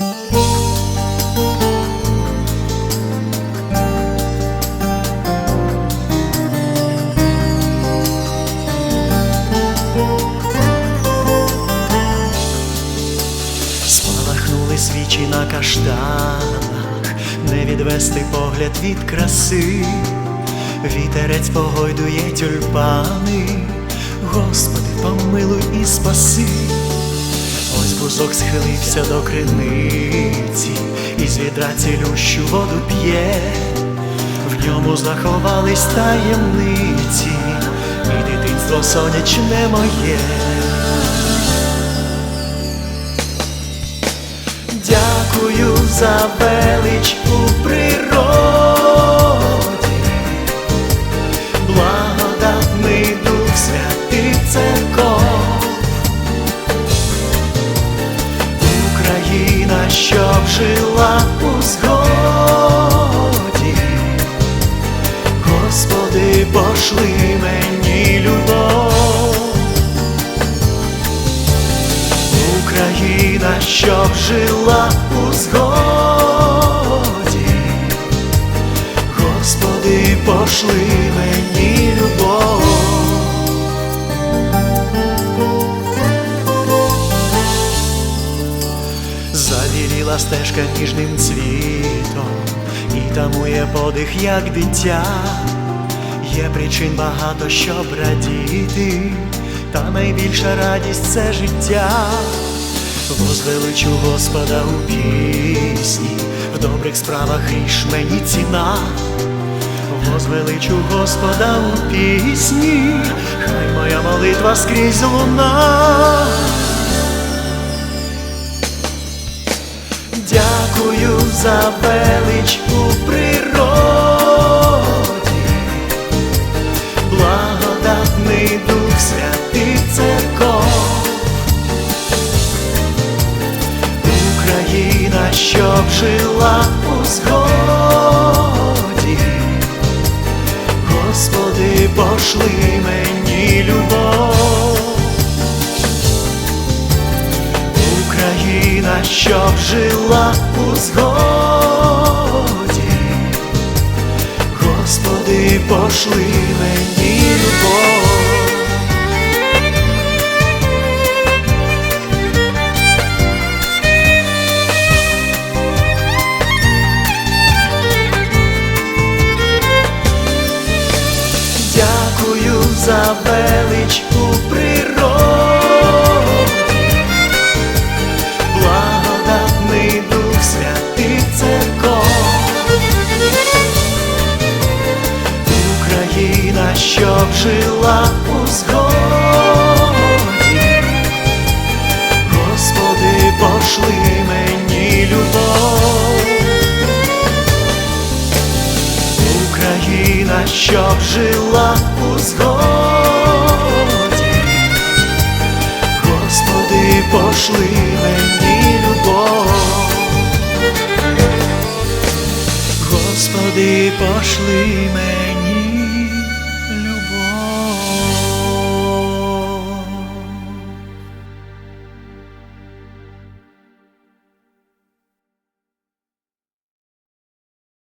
Спалахнули свічі на каштанах, не відвести погляд від краси, вітерець погойдує тюльпани, Господи, помилуй і спаси. Ось бузок схилився до криниці, і з відра цілющу воду п'є, в ньому заховались таємниці, і дитинство сонячне моє. Дякую за велич у природі, пошли мені любов. Україна, щоб жила у згоді, Господи, пошли мені любов. Завіліла стежка ніжним цвітом, і тамує подих, як дитя. Є причин багато, щоб радіти, та найбільша радість це життя. Возвеличу Господа у пісні, в добрих справах ріж мені ціна. Возвеличу Господа у пісні, хай моя молитва скрізь луна. Дякую за велич благодатний дух святий церков, Україна, щоб жила у згоді, Господи, пошли мені любов. Україна, щоб жила у згоді, Господи, пошли мені любов. Дякую за велич Щоб жила у згоді, Господи, пошли мені любов. Україна, щоб жила у згоді, Господи, пошли мені любов, Господи, пошли мені.